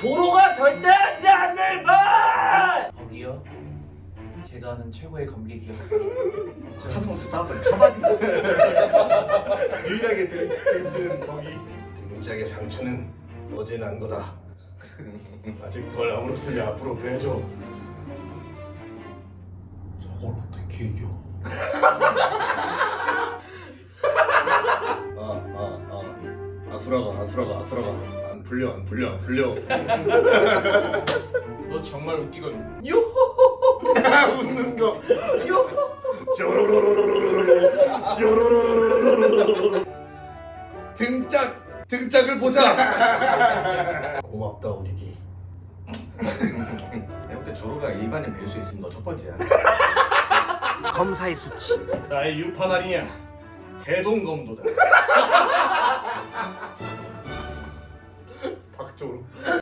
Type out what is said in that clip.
도로가 절대 하지 않을 말! 거기요? 제가 아는 최고의 검객이었어요. 하다못해 싸웠던 카바디 유일하게 등지는 거기. 등짝의 상처는 어제 난 거다. 아직 덜 아물었으니 앞으로 빼줘. 저걸 어떻게 이겨? 아 아 아. 아수라가 아수라가 아수라가 안 풀려 안 풀려 안 풀려 너 정말 웃기군. 웃는 거 쪼로로로로로로로 쪼로로로로로로 등짝 등짝을 보자. 고맙다 오디디 내가 볼때 조로가 일반인 뵐수 있으면 너 첫 번째야. 검사의 수치 나의 유판 아니냐 해동검도다 쪽으로